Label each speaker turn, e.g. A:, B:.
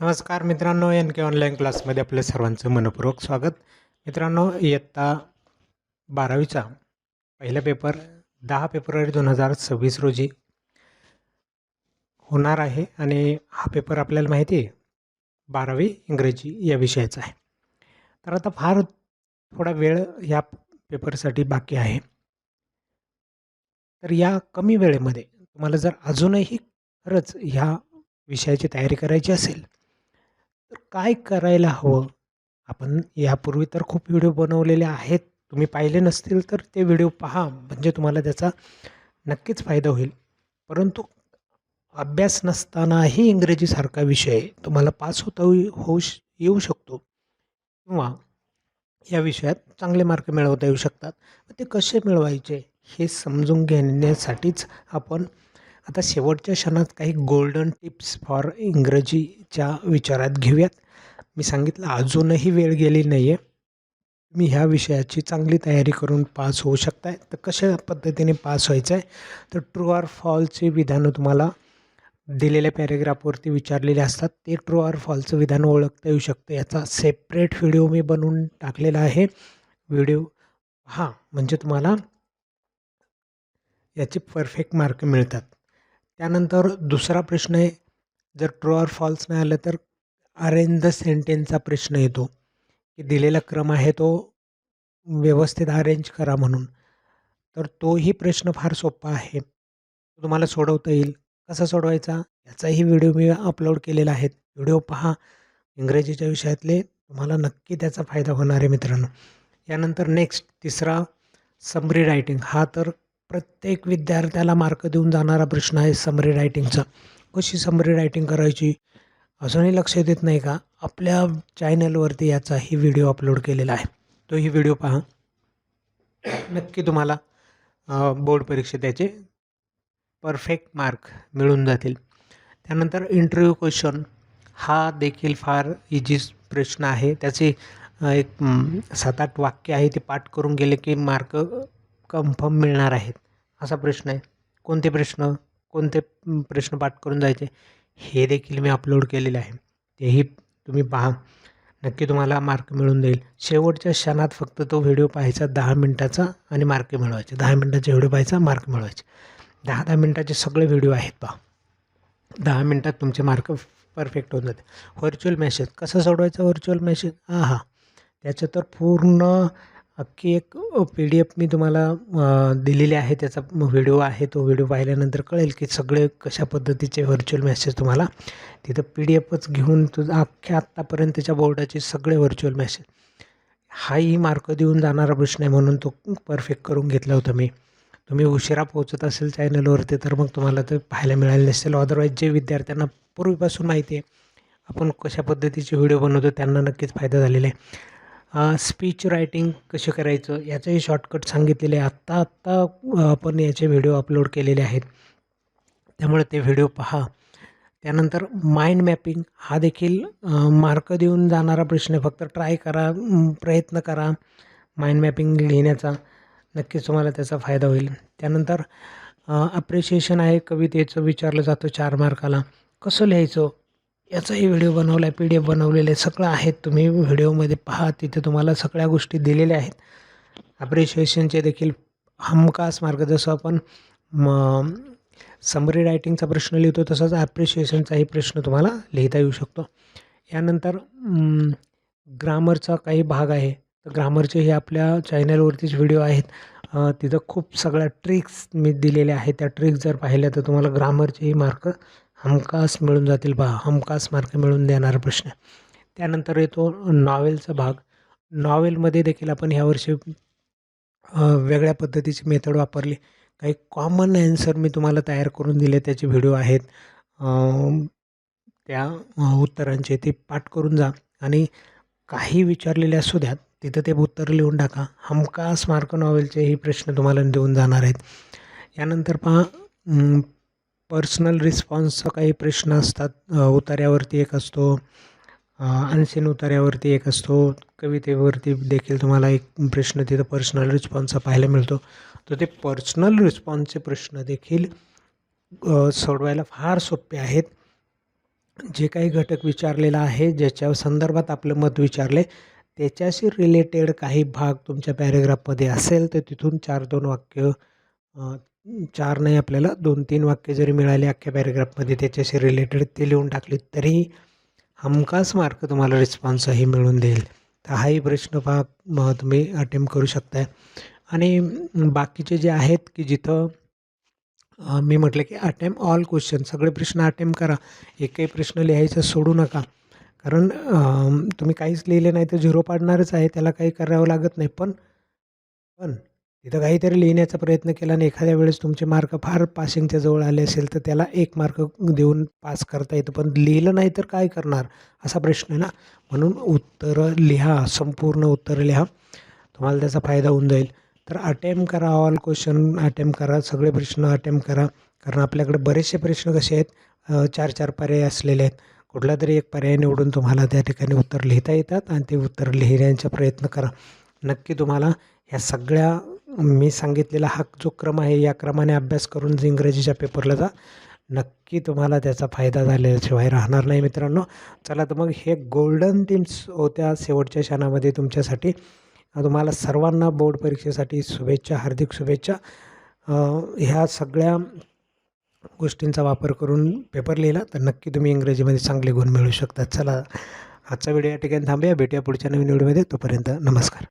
A: नमस्कार मित्रांनो एन के ऑनलाईन क्लासमध्ये आपल्या सर्वांचं मनपूर्वक स्वागत. मित्रांनो इयत्ता बारावीचा पहिला पेपर दहा फेब्रुवारी दोन हजार सव्वीस रोजी होणार आहे आणि हा पेपर आपल्याला माहिती आहे बारावी इंग्रजी या विषयाचा आहे. तर आता फार थोडा वेळ या पेपरसाठी बाकी आहे. तर या कमी वेळेमध्ये तुम्हाला जर अजूनही खरंच ह्या विषयाची तयारी करायची असेल तर काय करायला हवं? आपण यापूर्वी तर खूप व्हिडिओ बनवलेले आहेत. तुम्ही पाहिले नसतील तर ते व्हिडिओ पहा. म्हणजे तुम्हाला त्याचा नक्कीच फायदा होईल. परंतु अभ्यास नसतानाही इंग्रजीसारखा विषय तुम्हाला पास होता होऊ श येऊ शकतो. किंवा या विषयात चांगले मार्क मिळवता येऊ शकतात. ते कसे मिळवायचे हे समजून घेण्यासाठीच आपण आता शेवटच्या क्षणात काही गोल्डन टिप्स फॉर इंग्रजीच्या विचारात घेऊयात. मी सांगितलं अजूनही वेळ गेली नाही आहे मी ह्या विषयाची चांगली तयारी करून पास होऊ शकताय. तर कशा पद्धतीने पास व्हायचं आहे तर ट्रू आर फॉलचे विधानं तुम्हाला दिलेल्या पॅरेग्राफवरती विचारलेले असतात. ते ट्रू आर फॉलचं विधान ओळखता येऊ शकतं. याचा सेपरेट व्हिडिओ मी बनवून टाकलेला आहे. व्हिडिओ हां म्हणजे तुम्हाला याचे परफेक्ट मार्क मिळतात. त्यानंतर दुसरा प्रश्न आहे जर ट्रू ऑर फॉल्स नाही आलं तर अरेंज द सेंटेन्सचा प्रश्न येतो. की दिलेला क्रम आहे तो व्यवस्थित अरेंज करा म्हणून. तर तोही प्रश्न फार सोपा आहे. तो तुम्हाला सोडवता येईल. कसा सोडवायचा? याचाही व्हिडिओ मी अपलोड केलेला आहे. व्हिडिओ पहा. इंग्रजीच्या विषयातले तुम्हाला नक्की त्याचा फायदा होणार आहे मित्रांनो. यानंतर नेक्स्ट तिसरा समरी रायटिंग हा तर प्रत्येक विद्यार्थ्याला मार्क देऊन जाणारा प्रश्न आहे समरी रायटिंगचा कशी समरी रायटिंग करायची? अजूनही लक्ष देत नाही का? आपल्या चॅनलवरती याचा ही व्हिडिओ अपलोड केलेला आहे. तोही व्हिडिओ पहा. नक्की तुम्हाला बोर्ड परीक्षेत त्याचे परफेक्ट मार्क मिळून जातील. त्यानंतर इंटरव्ह्यू क्वेश्चन हा देखील फार इजी प्रश्न आहे. त्याचे एक सात आठ वाक्य आहे. ते पाठ करून गेले की मार्क कन्फर्म मिळणार आहेत. असा प्रश्न आहे. कोणते प्रश्न कोणते प्रश्न पाठ करून जायचे हे देखील मी अपलोड केलेले आहे. तेही तुम्ही पहा. नक्की तुम्हाला मार्क मिळून देईल शेवटच्या क्षणात फक्त तो व्हिडिओ पाहायचा दहा मिनटाचा आणि मार्क मिळवायचे. दहा मिनटाचे व्हिडिओ पाहायचा मार्क मिळवायचे. दहा दहा मिनटाचे सगळे व्हिडिओ आहेत पहा. दहा मिनटात तुमचे मार्क परफेक्ट होऊन जाते. व्हर्च्युअल मेसेज कसं सोडवायचं व्हर्च्युअल मेसेज हां हां त्याचं तर पूर्ण अख्खी एक पी डी एफ मी तुम्हाला दिलेली आहे त्याचा व्हिडिओ आहे तो व्हिडिओ पाहिल्यानंतर कळेल की सगळे कशा पद्धतीचे व्हर्च्युअल मॅसेज तुम्हाला तिथं पी डी एफच घेऊन तुझं अख्ख्या आत्तापर्यंतच्या बोर्डाचे सगळे व्हर्च्युअल मॅसेज हाही मार्क देऊन जाणारा प्रश्न आहे म्हणून तो परफेक्ट करून घेतला होता मी. तुम्ही उशिरा पोहोचत असेल चॅनलवरती तर मग तुम्हाला ते पाहायला मिळाले नसेल. अदरवाईज जे विद्यार्थ्यांना पूर्वीपासून माहिती आहे आपण कशा पद्धतीचे व्हिडिओ बनवतो त्यांना नक्कीच फायदा झालेला आहे. स्पीच रायटिंग कसे करायचं याचंही शॉर्टकट सांगितलेले आहे. आत्ता आत्ता आपण याचे व्हिडिओ अपलोड केलेले आहेत. त्यामुळे ते व्हिडिओ पहा. त्यानंतर माइंड मॅपिंग हा देखील मार्क देऊन जाणारा प्रश्न फक्त ट्राय करा प्रयत्न करा माइंड मॅपिंग लिहिण्याचा नक्कीच तुम्हाला त्याचा फायदा होईल. त्यानंतर अप्रिशिएशन आहे. कवितेचं विचारलं जातं चार मार्काला कसं लिहायचं? याचाही व्हिडिओ बनवला आहे पी डी एफ बनवलेले सगळं आहेत. तुम्ही व्हिडिओमध्ये पहा तिथे तुम्हाला सगळ्या गोष्टी दिलेल्या आहेत. अप्रिशिएशनचे देखील हमखास मार्ग जसं आपण म समरी रायटिंगचा प्रश्न लिहितो तसंच ॲप्रिशिएशनचाही प्रश्न तुम्हाला लिहिता येऊ शकतो. यानंतर ग्रामरचा काही भाग आहे. तर ग्रामरचे हे आपल्या चॅनलवरतीच व्हिडिओ आहेत. तिथं खूप सगळ्या ट्रिक्स मी दिलेल्या आहेत. त्या ट्रिक्स जर पाहिल्या तर तुम्हाला ग्रामरचेही मार्क हमखास मिळून जातील पहा हमखास मार्क मिळून देणारा प्रश्न. त्यानंतर येतो नॉवेलचा भाग. नॉवेलमध्ये देखील आपण ह्यावर्षी वेगळ्या पद्धतीची मेथड वापरली. काही कॉमन ॲन्सर मी तुम्हाला तयार करून दिले त्याचे व्हिडिओ आहेत. त्या उत्तरांचे ते पाठ करून जा. आणि काही विचारलेले असू द्यात तिथं ते उत्तर लिहून टाका. हमखास मार्क नॉवेलचे हे प्रश्न तुम्हाला देऊन जाणार आहेत. यानंतर पहा पर्सनल रिस्पॉन्सचा काही प्रश्न असतात. उतार्यावरती एक असतो. अनसेन उतार्यावरती एक असतो. कवितेवरती देखील तुम्हाला एक प्रश्न तिथं पर्सनल रिस्पॉन्सचा पाहायला मिळतो. तर ते पर्सनल रिस्पॉन्सचे प्रश्न देखील सोडवायला फार सोपे आहेत. जे काही घटक विचारलेला आहे ज्याच्या संदर्भात आपलं मत विचारले त्याच्याशी रिलेटेड काही भाग तुमच्या पॅरेग्राफमध्ये असेल तर तिथून चार दोन वाक्य चार नाही आपल्याला दोन तीन वाक्य जरी मिळाले अख्ख्या पॅरेग्राफमध्ये त्याच्याशी रिलेटेड ते लिहून टाकले तरी हमखास मार्क तुम्हाला रिस्पॉन्सही मिळून देईल. तर हाही प्रश्न पहा मग तुम्ही अटेम्प्ट करू शकताय. आणि बाकीचे जे आहेत की जिथं मी म्हटलं की अटेम्प ऑल क्वेश्चन सगळे प्रश्न अटेम्प्ट करा. एकही प्रश्न लिहायचं सोडू नका. कारण तुम्ही काहीच लिहिले नाही तर झिरो पाडणारच आहे त्याला काही करावं लागत नाही. पण पण तिथं काहीतरी लिहिण्याचा प्रयत्न केला आणि एखाद्या वेळेस तुमचे मार्क फार पासिंगच्या जवळ आले असेल तर त्याला एक मार्क देऊन पास करता येतं. पण लिहिलं नाही तर काय करणार? असा प्रश्न आहे ना. म्हणून उत्तरं लिहा संपूर्ण उत्तरं लिहा. तुम्हाला त्याचा फायदा होऊन जाईल. तर अटेम्प्ट करा ऑल क्वेश्चन अटेम्प्ट करा. सगळे प्रश्न अटेम्प्ट करा. कारण आपल्याकडे बरेचसे प्रश्न कसे आहेत? चार चार पर्याय असलेले आहेत. कुठला तरी एक पर्याय निवडून तुम्हाला त्या ठिकाणी उत्तर लिहिता येतात आणि ते उत्तर लिहिण्याचा प्रयत्न करा. नक्की तुम्हाला ह्या सगळ्या मी सांगितलेला हा जो क्रम आहे या क्रमाने अभ्यास करून इंग्रजीच्या पेपरला जा. नक्की तुम्हाला त्याचा फायदा झाल्याशिवाय राहणार नाही मित्रांनो. चला तर मग हे गोल्डन टीम्स होत्या शेवटच्या क्षणामध्ये तुमच्यासाठी. तुम्हाला सर्वांना बोर्ड परीक्षेसाठी शुभेच्छा हार्दिक शुभेच्छा. ह्या सगळ्या गोष्टींचा वापर करून पेपर लिहिला तर नक्की तुम्ही इंग्रजीमध्ये चांगले गुण मिळू शकता चला आजचा व्हिडिओ या ठिकाणी थांबूया. भेटूया पुढच्या नवीन व्हिडिओमध्ये. तोपर्यंत नमस्कार.